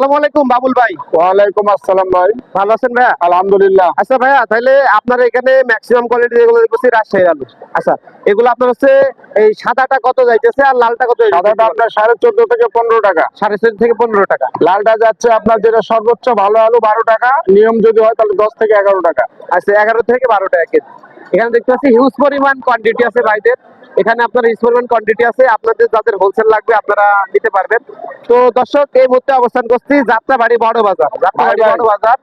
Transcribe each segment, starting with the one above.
আসসালামু আলাইকুম বাবুল ভাই। ওয়ালাইকুম আসসালাম ভাই। ভালো আছেন ভাইয়া? আলহামদুলিল্লাহ। আচ্ছা ভাইয়া তাহলে আপনার এখানে ম্যাক্সিমাম কোয়ালিটি যেগুলো দেখছি রাজশাহীর আলু। আচ্ছা এগুলো আপনার হচ্ছে এই সাদাটা কত যাইতেছে আর লালটা কত সাদাটা আপনার সাড়ে চোদ্দ থেকে পনেরো টাকা। সাড়ে চোদ্দ থেকে পনেরো টাকা। লালটা যাচ্ছে আপনার যেটা সর্বোচ্চ ভালো আলু বারো টাকা নিয়ম যদি হয় তাহলে দশ থেকে এগারো টাকা। আচ্ছা এগারো থেকে বারো টাকা কেজি। এখানে দেখতে পাচ্ছি হিউজ পরিমাণ কোয়ান্টিটি আছে ভাইদের। এখানে আপনার পরিমাণ কোয়ান্টিটি আছে আপনাদের যাদের হোলসেল লাগবে আপনারা নিতে পারবেন। তো দর্শক এই মুহূর্তে অবস্থান করছি যাত্রাবাড়ি বড় বাজার। যাত্রাবাড়ি ভাই, ভাই। বড় বাজার।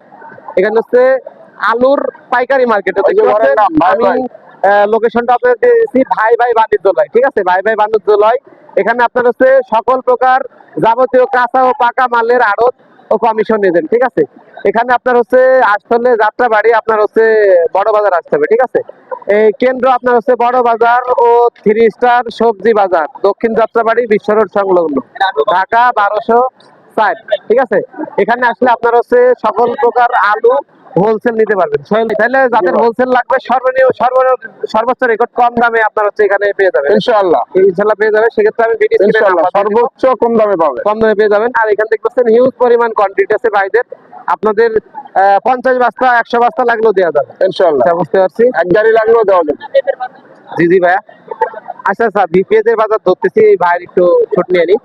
এখানে হচ্ছে আলুর পাইকারি মার্কেট আমি ভাই। লোকেশনটা আপনাদের দিয়েছি ভাই ভাই বাণিজ্যালয় ঠিক আছে? ভাই ভাই বাণিজ্যালয় এখানে আপনার হচ্ছে সকল প্রকার যাবতীয় কাঁচা ও পাকা মালের আড়ত। ও কমিশন নিতেন ঠিক আছে? এখানে আপনার হচ্ছে আসলে যাত্রা বাড়ি আপনার হচ্ছে বড় বাজার আসতে হবে, ঠিক আছে? এই কেন্দ্র আপনার হচ্ছে বড় বাজার ও থ্রি স্টার সবজি বাজার, দক্ষিণ যাত্রাবাড়ি বিশ্ব রোড সংলগ্ন, ঢাকা বারোশো ষাট, ঠিক আছে? এখানে আসলে আপনার হচ্ছে সকল প্রকার আলু হোলসেল নিতে পারবেন। তাহলে যাদের হোলসেল লাগবে সর্বনিম্ন সর্ব- সর্বোচ্চ রেকর্ড কম দামে আপনার হচ্ছে এখানে পেয়ে যাবেন। ইনশাআল্লাহ। ইনশাল্লাহ পেয়ে যাবেন। সেক্ষেত্রে আমি ভিডিও ইনশাআল্লাহ সর্বোচ্চ কম দামে পাবে কম দামে পেয়ে যাবেন। আর এখান থেকে পাচ্ছেন হিউজ পরিমাণ কোয়ান্টিটি আছে ভাইদের। আপনাদের পঞ্চাশ বস্তা একশো বস্তা লাগলেও দেওয়া যাবে। ইনশাআল্লাহ। আচ্ছা, বুঝতে পারছি। এক গাড়ি লাগলেও দেওয়া যাবে। জি জি ভাইয়া। আচ্ছা আচ্ছা বিপিএস এর বাজার ধরতেছি এই ভাইয়ের একটু ছুট নিয়ে নিই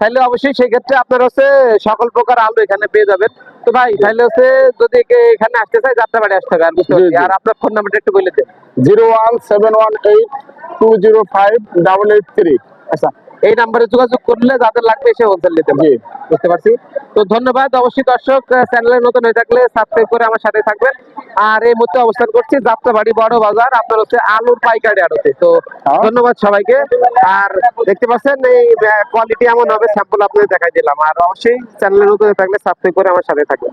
তাহলে অবশ্যই সেক্ষেত্রে আপনার হচ্ছে সকল প্রকার আলো এখানে পেয়ে যাবেন। তো ভাই তাহলে হচ্ছে যদি এখানে আসতে চাই যাত্রা বাড়ি আসতে হবে আর বুঝতে পারছি। আর আপনার ফোন নাম্বারটা একটু বলে দেন। Zero one seven one eight two zero five double eight three. আচ্ছা এই নাম্বারে যোগাযোগ করলে যাদের লাগবে এসে হোলসেল নিতে পারবে। বুঝতে পারছি। তো ধন্যবাদ অবশ্যই দর্শক চ্যানেলে নতুন হয়ে থাকলে সাবস্ক্রাইব করে আমার সাথে থাকবেন। আর এই মুহূর্তে অবস্থান করছি যাত্রাবাড়ি বড় বাজার আপনার হচ্ছে আলুর পাইকারি আড়তে। তো হ্যাঁ। ধন্যবাদ সবাইকে। আর দেখতে পাচ্ছেন এই কোয়ালিটি এমন হবে স্যাম্পল আপনাদের দেখাই দিলাম। আর অবশ্যই চ্যানেলে নতুন হয়ে থাকলে সাবস্ক্রাইব করে আমার সাথে থাকবেন।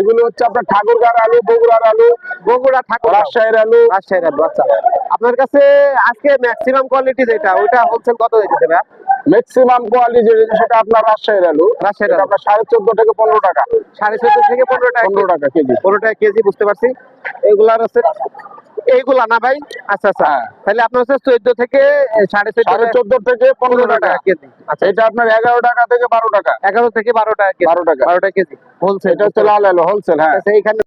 এগুলো হচ্ছে আপনার ঠাকুরগাঁর আলু বগুড়ার আলু বগুড়া ঠাকুর রাজশাহীর আলু। রাজশাহীর আলু আচ্ছা। আপনার কাছে আজকে ম্যাক্সিমাম কোয়ালিটি যেটা ওইটা হোলসেল কত দিতে ভাই ম্যাক্সিমাম কোয়ালিটি যেটা সেটা আপনার রাজশাহীর আলু। রাজশাহীর আলু। আপনার সাড়ে চোদ্দ থেকে পনেরো টাকা। সাড়ে চোদ্দ থেকে পনেরো টাকা পনেরো টাকা কেজি। পনেরো টাকা কেজি বুঝতে পারছি। এগুলার হচ্ছে এইগুলা না ভাই? আচ্ছা আচ্ছা। হ্যাঁ। তাহলে আপনার হচ্ছে চোদ্দ থেকে সাড়ে সাড়ে চোদ্দ থেকে পনেরো টাকা। কেজি। আচ্ছা। এটা আপনার এগারো টাকা থেকে বারো টাকা। এগারো থেকে বারো টাকা বারো টাকা। বারো টাকা কেজি। হোলসেল এটা হচ্ছে লাল আলু হোলসেল হ্যাঁ। আচ্ছা এইখানে